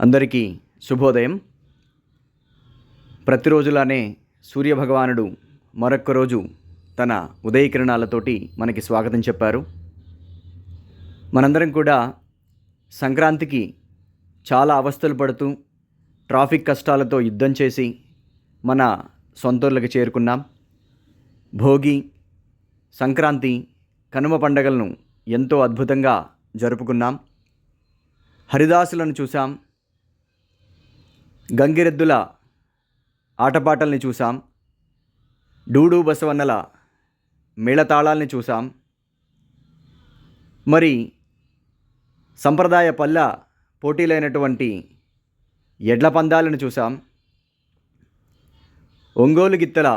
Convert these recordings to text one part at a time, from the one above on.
అందరికీ శుభోదయం. ప్రతిరోజులానే సూర్యభగవానుడు మరొక్క రోజు తన ఉదయకిరణాలతోటి మనకి స్వాగతం చెప్పారు. మనందరం కూడా సంక్రాంతికి చాలా అవస్థలు పడుతూ ట్రాఫిక్ కష్టాలతో యుద్ధం చేసి మన సొంతూర్లకు చేరుకున్నాం. భోగి సంక్రాంతి కనుమ పండగలను ఎంతో అద్భుతంగా జరుపుకున్నాం. హరిదాసులను చూసాం గంగిరెద్దుల ఆటపాటల్ని చూసాం డూడు బసవన్నల మేళతాళాల్ని చూసాం మరి సంప్రదాయ పల్ల పోటీలైనటువంటి ఎడ్ల పందాలను చూసాం ఒంగోలు గిత్తల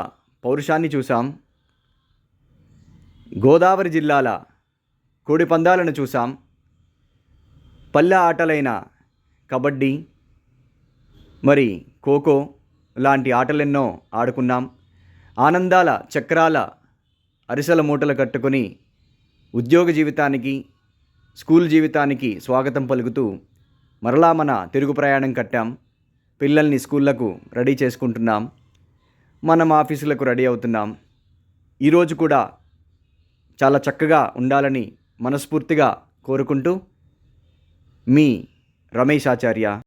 పౌరుషాన్ని చూసాం గోదావరి జిల్లాల కోడి పందాలను చూసాం పల్లె ఆటలైన కబడ్డీ మరి ఖోఖో లాంటి ఆటలెన్నో ఆడుకున్నాం. ఆనందాల చక్రాల అరిసెల మూటలు కట్టుకొని ఉద్యోగ జీవితానికి స్కూల్ జీవితానికి స్వాగతం పలుకుతూ మరలా మన తిరుగు ప్రయాణం కట్టాం. పిల్లల్ని స్కూళ్ళకు రెడీ చేసుకుంటున్నాం. మనం ఆఫీసులకు రెడీ అవుతున్నాం. ఈరోజు కూడా చాలా చక్కగా ఉండాలని మనస్ఫూర్తిగా కోరుకుంటూ మీ రమేష్ ఆచార్య.